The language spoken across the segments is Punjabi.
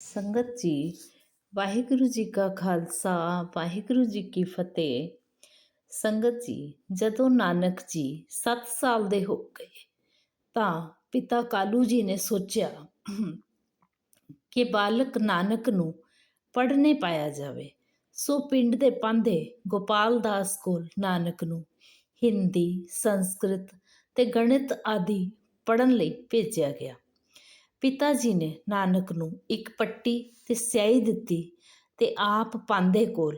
ਸੰਗਤ ਜੀ, ਵਾਹਿਗੁਰੂ ਜੀ ਕਾ ਖਾਲਸਾ, ਵਾਹਿਗੁਰੂ ਜੀ ਕੀ ਫਤਿਹ। ਸੰਗਤ ਜੀ, ਜਦੋਂ ਨਾਨਕ ਜੀ 7 ਸਾਲ ਦੇ ਹੋ ਗਏ, ਤਾਂ ਪਿਤਾ ਕਾਲੂ ਜੀ ਨੇ ਸੋਚਿਆ ਕਿ ਬਾਲਕ ਨਾਨਕ ਨੂੰ ਪੜ੍ਹਨੇ ਪਾਇਆ ਜਾਵੇ। ਸੋ ਪਿੰਡ ਦੇ ਪਾਂਧੇ ਗੋਪਾਲ ਦਾਸ ਕੋਲ ਨਾਨਕ ਨੂੰ ਹਿੰਦੀ, ਸੰਸਕ੍ਰਿਤ ਤੇ ਗਣਿਤ ਆਦਿ ਪੜ੍ਹਨ ਲਈ ਭੇਜਿਆ ਗਿਆ। ਪਿਤਾ ਜੀ ਨੇ ਨਾਨਕ ਨੂੰ ਇੱਕ ਪੱਟੀ ਤੇ ਸਿਆਹੀ ਦਿੱਤੀ ਤੇ ਆਪ ਪਾਂਧੇ ਕੋਲ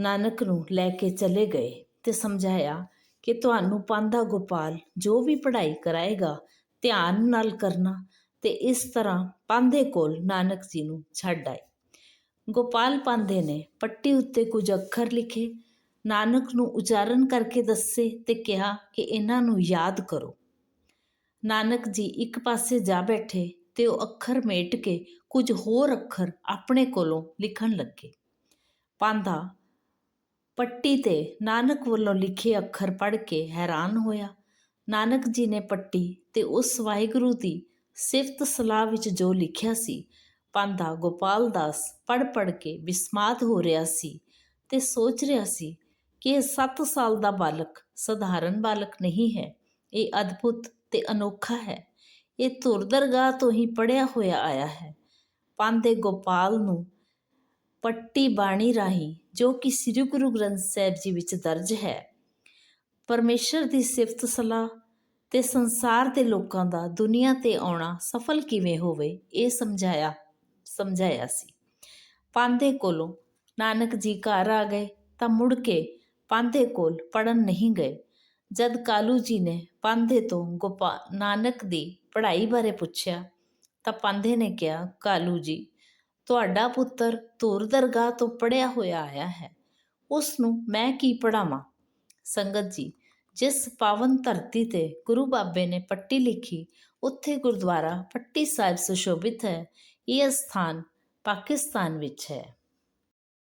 ਨਾਨਕ ਨੂੰ ਲੈ ਕੇ ਚਲੇ ਗਏ ਤੇ ਸਮਝਾਇਆ ਕਿ ਤੁਹਾਨੂੰ ਪਾਂਧਾ ਗੋਪਾਲ ਜੋ ਵੀ ਪੜ੍ਹਾਈ ਕਰਾਏਗਾ ਧਿਆਨ ਨਾਲ ਕਰਨਾ ਤੇ ਇਸ ਤਰ੍ਹਾਂ ਪਾਂਧੇ ਕੋਲ ਨਾਨਕ ਜੀ ਨੂੰ ਛੱਡ ਆਏ। ਗੋਪਾਲ ਪਾਂਧੇ ਨੇ ਪੱਟੀ ਉੱਤੇ ਕੁਝ ਅੱਖਰ ਲਿਖੇ, ਨਾਨਕ ਨੂੰ ਉਚਾਰਨ ਕਰਕੇ ਦੱਸੇ ਤੇ ਕਿਹਾ ਕਿ ਇਹਨਾਂ ਨੂੰ ਯਾਦ ਕਰੋ। ਨਾਨਕ ਜੀ ਇੱਕ ਪਾਸੇ ਜਾ ਬੈਠੇ ਤੇ ਉਹ ਅੱਖਰ ਮੇਟ ਕੇ ਕੁਝ ਹੋਰ ਅੱਖਰ ਆਪਣੇ ਕੋਲੋਂ ਲਿਖਣ ਲੱਗੇ। ਪਾਂਦਾ ਪੱਟੀ ਤੇ ਨਾਨਕ ਵੱਲੋਂ ਲਿਖੇ ਅੱਖਰ ਪੜ੍ਹ ਕੇ ਹੈਰਾਨ ਹੋਇਆ। ਨਾਨਕ ਜੀ ਨੇ ਪੱਟੀ ਤੇ ਉਸ ਵਾਹਿਗੁਰੂ ਦੀ ਸਿਫਤ ਸਲਾਹ ਵਿੱਚ ਜੋ ਲਿਖਿਆ ਸੀ ਪਾਂਦਾ ਗੋਪਾਲ ਦਾਸ ਪੜ੍ਹ ਪੜ੍ਹ ਕੇ ਬਿਸਮਾਤ ਹੋ ਰਿਹਾ ਸੀ ਤੇ ਸੋਚ ਰਿਹਾ ਸੀ ਕਿ ਇਹ 7 ਸਾਲ ਦਾ ਬਾਲਕ, ਸਧਾਰਨ ਬਾਲਕ ਨਹੀਂ ਹੈ। ਇਹ ਅਦਭੁਤ ਤੇ ਅਨੋਖਾ ਹੈ। ਇਹ ਧੁਰ ਦਰਗਾਹ ਤੋਂ ਹੀ ਪੜਿਆ ਹੋਇਆ ਆਇਆ ਹੈ। ਪਾਂਦੇ ਗੋਪਾਲ ਨੂੰ ਪੱਟੀ ਬਾਣੀ ਰਾਹੀਂ, ਜੋ ਕਿ ਸ੍ਰੀ ਗੁਰੂ ਗ੍ਰੰਥ ਸਾਹਿਬ ਜੀ ਵਿੱਚ ਦਰਜ ਹੈ, ਪਰਮੇਸ਼ਰ ਦੀ ਸਿਫਤ ਸਲਾਹ ਤੇ ਸੰਸਾਰ ਦੇ ਲੋਕਾਂ ਦਾ ਦੁਨੀਆ ਤੇ ਆਉਣਾ ਸਫਲ ਕਿਵੇਂ ਹੋਵੇ, ਇਹ ਸਮਝਾਇਆ ਸਮਝਾਇਆ ਸੀ। ਪਾਂਦੇ ਕੋਲੋਂ ਨਾਨਕ ਜੀ ਘਰ ਆ ਗਏ ਤਾਂ ਮੁੜ ਕੇ ਪਾਂਦੇ ਕੋਲ ਪੜਨ ਨਹੀਂ ਗਏ। ਜਦ ਕਾਲੂ ਜੀ ਨੇ ਪਾਂਦੇ ਤੋਂ ਗੋਪਾ ਨਾਨਕ ਦੀ ਪੜ੍ਹਾਈ ਬਾਰੇ ਪੁੱਛਿਆ, ਤਾਂ ਪਾਂਦੇ ਨੇ ਕਿਹਾ, ਕਾਲੂ ਜੀ, ਤੁਹਾਡਾ ਪੁੱਤਰ ਧੂਰ ਦਰਗਾਹ ਤੋਂ ਪੜਿਆ ਹੋਇਆ ਆਇਆ ਹੈ। ਉਸ ਨੂੰ ਮੈਂ ਕੀ ਪੜਾਵਾਂ ਸੰਗਤ ਜੀ, ਜਿਸ ਪਾਵਨ ਧਰਤੀ ਤੇ ਗੁਰੂ ਬਾਬੇ ਨੇ ਪੱਟੀ ਲਿਖੀ, ਉੱਥੇ ਗੁਰਦੁਆਰਾ ਪੱਟੀ ਸਾਹਿਬ ਸੁਸ਼ੋਭਿਤ ਹੈ। ਇਹ ਸਥਾਨ ਪਾਕਿਸਤਾਨ ਵਿੱਚ ਹੈ।